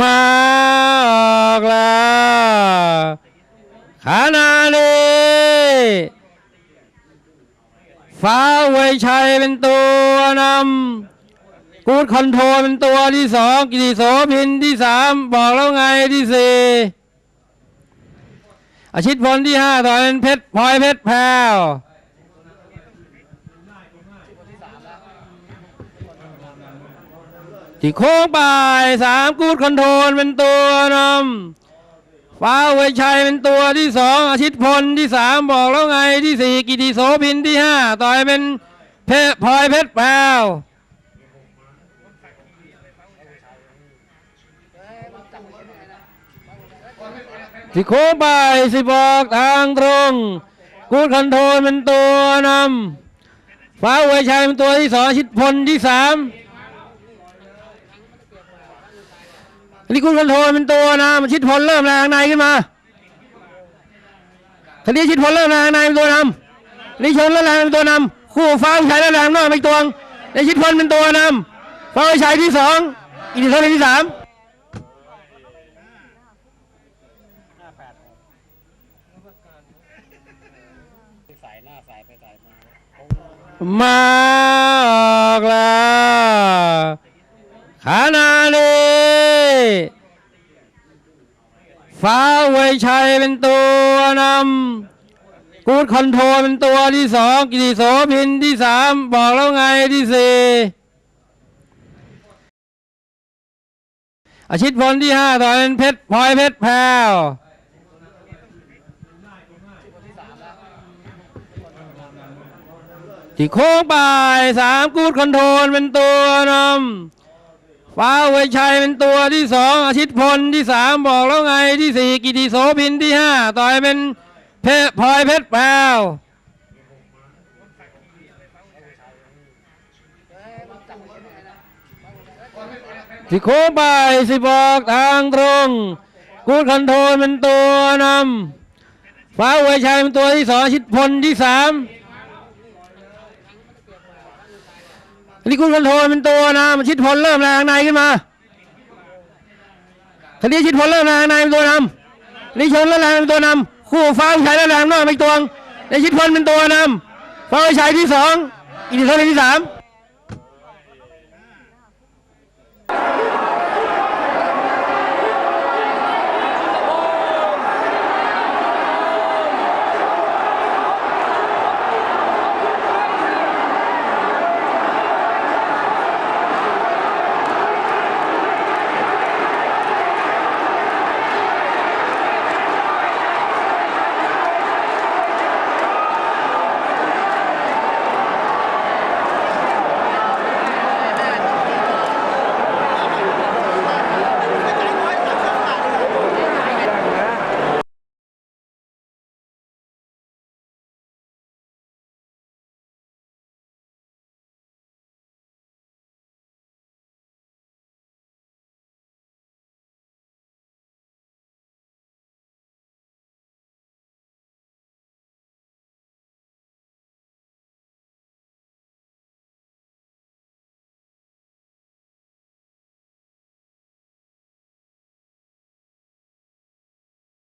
มาออกแล้วขานาลีฟ้าเวยชัยเป็นตัวนำกูดคอนโทรลเป็นตัวที่สองกิติโสพินที่สามบอกแล้วไงที่สี่อาชิตพลที่ห้าต่อเป็นเพชรพลอยเพชรแพรว ที่โค้งบ่ายสามกูดคอนโทรลเป็นตัวนำฟ้าเวชัยเป็นตัวที่สองอาชิตพลที่สามบอกแล้วไงที่สี่กิติโสพินที่ห้าต่อยเป็นเพชรพลอยเพชรแพรวที่โค้งไปสิบอกทางตรงกูดคอนโทรลเป็นตัวนำฟ้าเวชัยเป็นตัวที่สองอาชิดพลที่สาม อันนี้กูดคอนโทรลเป็นตัวนำชิดพลเริ่มแรงในขึ้นมาคันนี้ชิดพลเริ่มแรงในเป็นตัวนำนี่ชนแล้วแรงเป็นตัวนำคู่ฟ้าเวยชัยแล้วแรงนอกเป็นตัวนี่ชิดพลเป็นตัวนำฟ้าเวยชัยที่สองอีกทีเท่าที่สามสายหน้าสายไปสายมามาออกแล้วขานาลี ฟ้าเวยชัยเป็นตัวนำกูดคอนโทรลเป็นตัวที่สองกิติโสพินที่สามบอกแล้วไงที่สี่อาชิตพลที่ห้าต่อเป็นเพชรพลอยเพชรแพรวที่โค้งบ่ายสามกูดคอนโทรลเป็นตัวนำ ฟ้าเวยชัยเป็นตัวที่สองอาชิตพลที่สามบอกแล้วไงที่สี่กิติโสพินที่ห้าต่อยเป็นเพชรพลอยเพชรแพรวที่โค้งบ่ายสิบอกทางตรง กูดคอนโทรลเป็นตัวนำฟ้าเวยชัยเป็นตัวที่สองอาชิตพลที่สาม นี่คุณคอนโทรลเป็นตัวนะมันชิดพลเริ่มแรงในขึ้นมาคันนี้ชิดพลเริ่มแรงในเป็นตัวนำนี่ชนแล้วแรงเป็นตัวนำคู่ฟ้าวิชัยแล้วแรงนอกเป็นตัวในชิดพลเป็นตัวนำฟ้าวิชัยที่สองอีกทีเท่าที่สาม